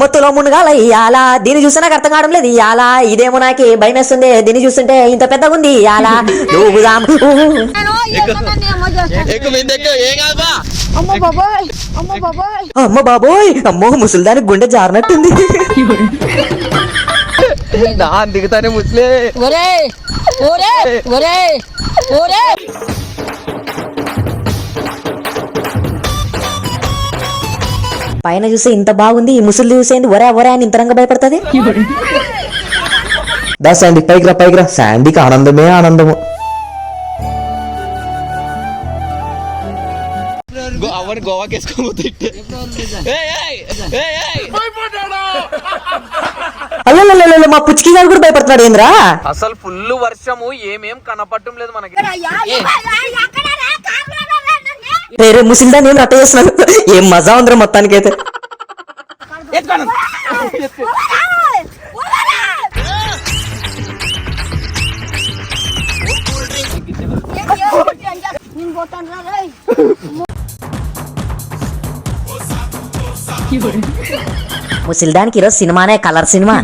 మొత్తంలో మునుగాల ఇయాల దీన్ని చూస్తే నాకు అర్థం కావడం లేదు. ఇయాల ఇదేమో నాకు భయం వేస్తుంది. దీన్ని చూస్తుంటే ఇంత పెద్దగా ఉంది ఇయాల అమ్మ బాబాయ్ అమ్మ బాబాయ్. అమ్మ బాబోయ్ అమ్మో ముసలిదానికి గుండె జారినట్టుంది. దిగుతానే ముసలే. ఒరే ఒరే ఒరే ఒరే పైన చూస్తే ఇంత బాగుంది ఈ ముసలి చూసేంది ఒరే ఒరే అని ఇంతరంగా భయపడుతుంది? దా శాండీ పైకి రా పైకి రా. శాండీకి ఆనందమే ఆనందము. గో- అవన్నీ గోవాకి వేసుకోబోతే అయ్యో మా పుచ్చికి గారు కూడా భయపడుతున్నాడు ఏంద్రా అసలు ఫుల్ వర్షము ఏమేం కనపడటం లేదు మనకి రేరే ముసలిదాన్ని ఏం అట్ట చేస్తున్నాను. ఏం మజా ఉందిరా మొత్తానికి అయితే నేను ఈరోజు సినిమానే colour cinema.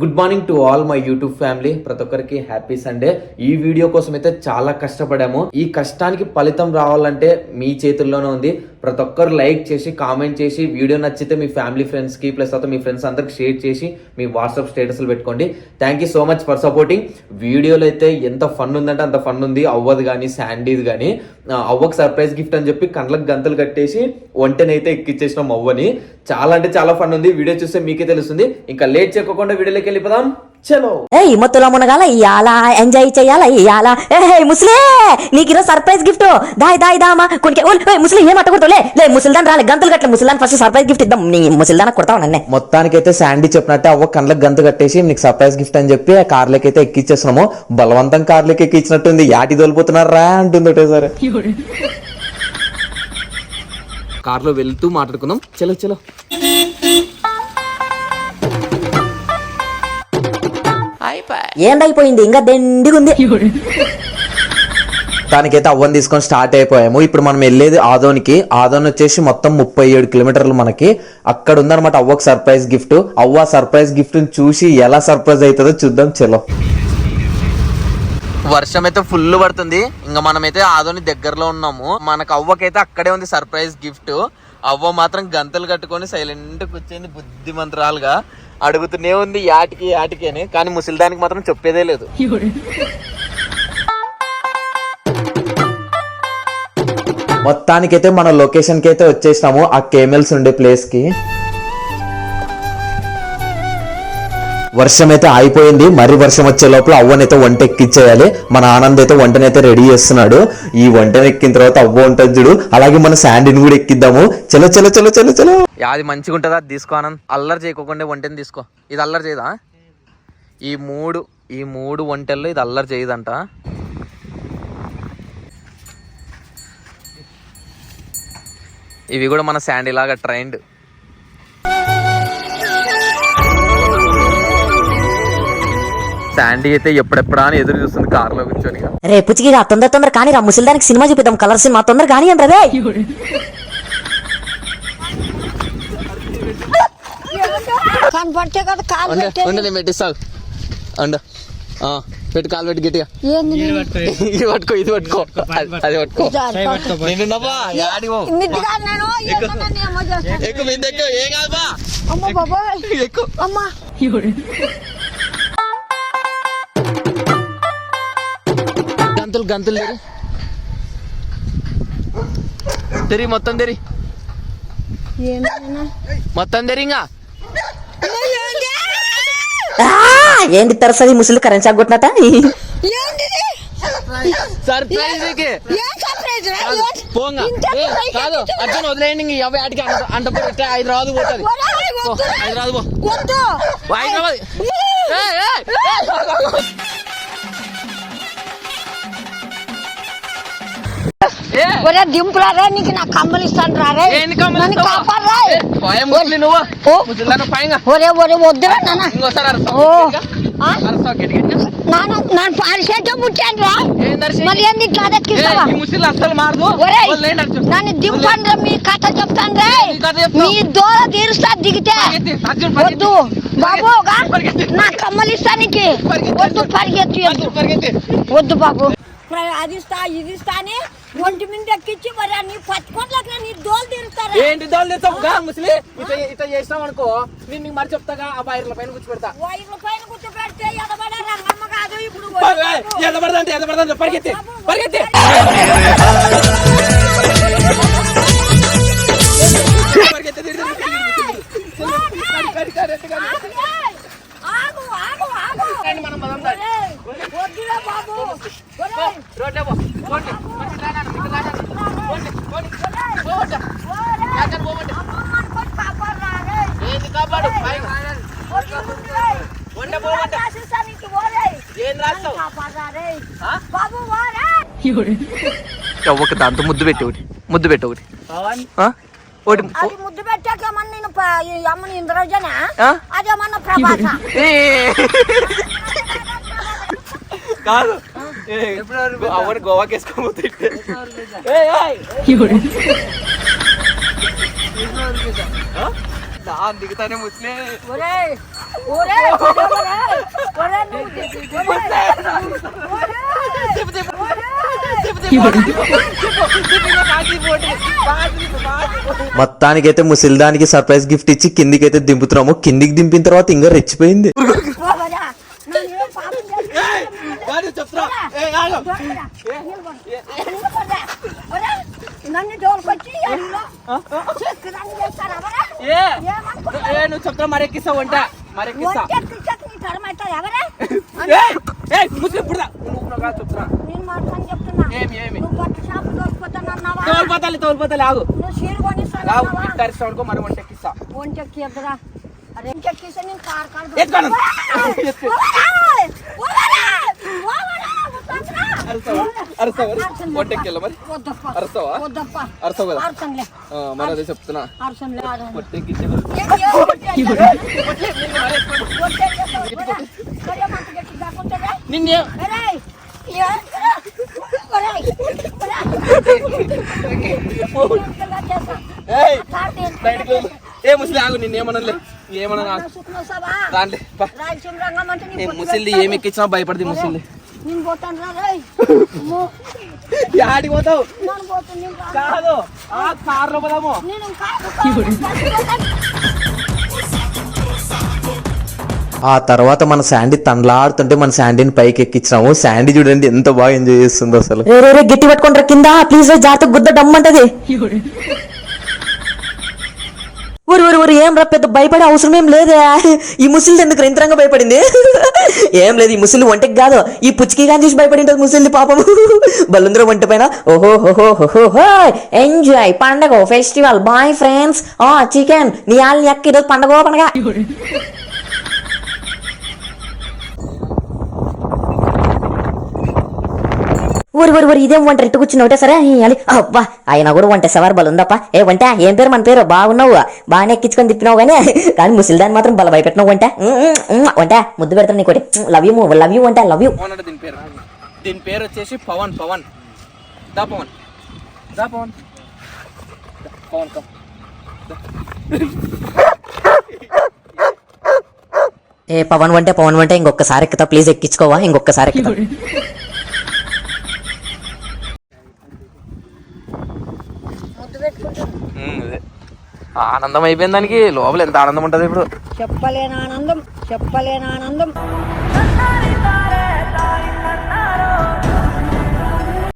Good morning to all my YouTube family ప్రతి ఒక్కరికి హ్యాపీ సండే ఈ వీడియో కోసం అయితే చాలా కష్టపడాము. ఈ కష్టానికి ఫలితం రావాలంటే మీ చేతుల్లోనే ఉంది. ప్రతి ఒక్కరు లైక్ చేసి కామెంట్ చేసి వీడియో నచ్చితే మీ ఫ్యామిలీ ఫ్రెండ్స్కి ప్లస్ తర్వాత మీ ఫ్రెండ్స్ అందరికి షేర్ చేసి మీ వాట్సాప్ స్టేటస్లు పెట్టుకోండి. Thank you so much for supporting వీడియోలో అయితే ఎంత ఫన్ ఉందంటే అంత ఫన్ ఉంది. అవ్వదు కానీ శాండీది కానీ అవ్వకు సర్ప్రైజ్ గిఫ్ట్ అని చెప్పి కండ్లకు గంతలు కట్టేసి ఒంటనైతే ఎక్కిచ్చేసినాం అవ్వని. చాలా అంటే చాలా ఫన్ ఉంది. వీడియో చూస్తే మీకే తెలుస్తుంది. ఇంకా లేట్ చేయకుండా వీడియోలోకి వెళ్ళిపోదాం చలో. ఏయ్ మొత్తులో మునగాల ఇయాల ఎంజాయ్ చెయ్యాల ఇయాల ఏ ముసలే నీకు ఈరోజు సర్ప్రైజ్ గిఫ్ట్. దాయ్ దాయ్ దామా కొనికే ఓ ఏయ్, ముసలి ఏం అట్టకూడదు లే లే ముసలిదాన్ రాలే గంతులు కట్టలే ముసలిదాన్ ఫస్ట్ సర్ప్రైజ్ గిఫ్ట్ ఇద్దాం. నీ ముసలిదాన్ కొడతావు నన్నే? మొత్తానికైతే శాండీ చెప్పినట్టే అవ్వ కళ్ళకి గంత కట్టేసి నీకు సర్ప్రైజ్ గిఫ్ట్ అని చెప్పి ఆ కార్లకి అయితే ఎక్కిచ్చేస్తున్నాము. బలవంతం కార్లకి ఎక్కించినట్టుంది యాటి తోలిపోతున్నారా అంటుంది ఒకటేసారి. కార్లో వెళ్తూ మాట్లాడుకుందాం. చలో చలో. ఏందైపోయింది? ఇంకా దెండిగుంది. దానికైతే అవ్వని తీసుకొని స్టార్ట్ అయిపోయాము. ఇప్పుడు మనం వెళ్ళేది ఆదోనికి. ఆదోన్ వచ్చేసి మొత్తం ముప్పై ఏడు కిలోమీటర్లు మనకి. అక్కడ ఉందన్నమాట అవ్వకు సర్ప్రైజ్ గిఫ్ట్ అవ్వ సర్ప్రైజ్ గిఫ్ట్ చూసి ఎలా సర్ప్రైజ్ అవుతుందో చూద్దాం చలో వర్షం అయితే ఫుల్ పడుతుంది. ఇంకా మనమైతే ఆదోని దగ్గరలో ఉన్నాము. మనకు అవ్వకైతే అక్కడే ఉంది సర్ప్రైజ్ గిఫ్ట్ అవ్వ మాత్రం గంతలు కట్టుకొని సైలెంట్ కూర్చొని బుద్ధిమంతరాలుగా అడుగుతూనే ఉంది యాటికి యాటికి అని. కానీ ముసలిదానికి మాత్రం చెప్పేదే లేదు. మొత్తానికైతే మన లొకేషన్కి అయితే వచ్చేసినాము. ఆ కేమెల్స్ ఉండే ప్లేస్ వర్షం అయితే ఆగిపోయింది మరి వర్షం వచ్చే లోపల అవ్వనైతే వంట ఎక్కించేయాలి మన ఆనంద్ అయితే వంటనైతే రెడీ చేస్తున్నాడు. ఈ వంటను ఎక్కిన తర్వాత అవ్వ ఉంటుంది చూడు. అలాగే మన శాండీని కూడా ఎక్కిద్దాము. చలో చలో చలో చలో చలో. అది మంచిగా ఉంటుందా అది తీసుకో ఆనంద్. అల్లరి చేయకోకుండా వంటని తీసుకో. ఇది అల్లరి చేయదా? ఈ మూడు ఈ మూడు వంటల్లో ఇది అల్లరి చేయదంట. ఇవి కూడా మన శాండీ లాగా ట్రైండ్ శాండీ అయితే ఎప్పుడెప్పుడా అని ఎదురు చూస్తుంది కారులో కూర్చొని రే పుచ్చిగా తొందర తొందర కానీ రా ముసలిదానికి సినిమా చూపిద్దాం కలర్ సినిమా తొందర కానీ అంటారా రే కనపడితే కదా కాలు ఉండు నేను పెట్టిస్తావు పెట్టు కాలు పెట్టి గట్టిగా. ఏంది నీ? ఇది. పట్టుకో ఇది పట్టుకో. అది- పట్టుకో. ఎక్కువ ఎక్కువ ఏం కాదు బా అమ్మ బాబాయ్. ఎక్కువ అమ్మ. గంతులు గంతులు తెరి తెరి మొత్తం తెరి? మొత్తం తెరి ఏంటి తరసది ముసలి కరెంట్ షాక్ కొట్టినట్ట ఏంటిది? సర్ప్రైజ్? కాదు? అర్జున్ వదిలేయండి ఇంక ఎవ ఆటికి అంట అంట పోతే హైదరాబాద్ పోతుంది ఒరేయ్, పో, వద్దురా. హైదరాబాద్. హైదరాబాద్ ఒరే దింపులారా నీకు నా కమ్మలు ఇస్తాను రా. రే. నన్ను? కాపాడరా ఒరే ఒరే వద్దురా నాన్న? నాన్న పారిసేట పుట్టాను రా? మరి ఏంది ఇట్లా దక్కిస్తావా. నన్ను దింపండి మీ కథ చెప్తాను రే? మీ దోల తీరుస్తా దిగితే. వద్దు. బాబు. నా కమ్మలు ఇస్తానికి. వద్దు. పరిగెత్తి. వద్దు బాబు. అది ఇస్తా ఇది ఇస్తా అని ఒంటి మీద ఎక్కించి మరి నీ పట్టుకోట్లకి నీ దోలు తీరుస్తారా ఏంటి దోలు తెస్తావు గా ముసిలి. ఇట ఇట చేసినాం అనుకో నేను నీకు మరి చెప్తాగా ఆ వైర్ల పైన కూర్చోబెడతా. వైర్ల పైన కూర్చో పెడితే ఎదబడే రంగమ్మ కాదు ఇప్పుడు పడదంటే పరిగెత్తి పరిగెత్తి. పరిగెత్తి, ఒక దాంతో ముద్దు పెట్టి ఒకటి. ముద్దు పెట్టి ఒకటి. ఆ? ఒకటి. అది ముద్దు పెట్టాక ఏమన్నా నేను అమ్మని ఇంద్రజన? ఆ? అదేమన్నా ప్రభాస? ఏ. కాదు. అవన్నీ గోవాకి వేసుకోబోతే దిగుతానే ముస్లే నువ్వు మొత్తానికైతే ముసిల్దానికి సర్ప్రైజ్ గిఫ్ట్ ఇచ్చి కిందికైతే దింపుతున్నాము. కిందికి దింపిన తర్వాత ఇంకా రెచ్చిపోయింది. నువ్వు చెప్తా మరెక్కిస్తావు అంట మరెక్కిస్తా ముస్లిం ఇప్పుడు చెప్తున్నా. తోలుపోతాలి తోలుపోతాలి ఆగు ఇట్లా అరిస్తావు అనుకో మరి వంట ఎక్కిస్తా ఒంటెక్కి ఎదురా అరే ఒంటెక్కిస్తే నేను కారు కారు ఎత్తుకోను. ఎత్తు. అరుస్తావా? మరి? ఒంటెక్కెళ్ళ మరి? అరుస్తావా? అరుస్తావు కదా మరి అదే చెప్తున్నా నిన్నే బయటికి వెళ్ళు. ఏ ముసలి ఆగు నిన్నేమనలే ఏమన్నా రాండి. పా. ఏ ముసిల్ది ఏమి ఎక్కించినా భయపడింది ఆడికి పోతావు. కాదు ఆ కార్లో పోదాము. నేను కాదు ఆ తర్వాత మన శాండీ తండ్లాడుతుంటే మన శాండీని పైకి ఎక్కించాము శాండీ చూడండి ఎంత బాగా ఎంజాయ్ చేస్తుందో అసలు. రే రే రే గట్టి పట్టుకుంటారా కింద. ప్లీజ్ రే జాగ్రత్త గుద్ద డమ్మంటది. ఊరు ఊరు ఊరు ఏం రా పెద్ద భయపడే అవసరం ఏం లేదే. ఈ ముసలిది ఎందుకు రింతరంగా భయపడింది? ఏం లేదు ఈ ముసలి వంటకి కాదు. ఈ పుచ్చికి కానీ చూసి భయపడి ముసలిది పాపం బలుంద్ర వంట పైన ఓహో హోహో హోహో ఎంజాయ్ పండగ ఫెస్టివల్ బాయ్ ఫ్రెండ్స్ ఆ చికెన్ నీ ఆల్ని ఎక్క ఈరోజు పండగ పండగ ఊరి ఊరి ఊరి ఇదేం వంట? ఇట్టు కూర్చుని ఒకటే సరే? అని అబ్బా ఆయన కూడా వంట సవారు బలుందప్ప ఏ వంట? ఏం పేరు? మన పేరు? బాగున్నావు. బాగానే ఎక్కించుకొని తిప్పినావు కానీ కానీ ముసలిదాన్ని మాత్రం బల భయపెట్టినావు వంట. వంట. ముద్దు పెడతాను నీకోటి. లవ్ యూ లవ్ యూ వంట లవ్ యూ దీని పేరు. దీని పేరు వచ్చేసి పవన్ పవన్. దా పవన్. దా పవన్. పవన్ కమ్. ఏ పవన్ వంటే పవన్ వంటే ఇంకొకసారి ఎక్కుతా. ప్లీజ్ ఎక్కించుకోవా ఇంకొకసారి ఎక్కుతా. ఆనందం అయిపోయింది దానికి లోపల ఎంత ఆనందం ఉంటుంది ఇప్పుడు? చెప్పలేని ఆనందం చెప్పలేని ఆనందం.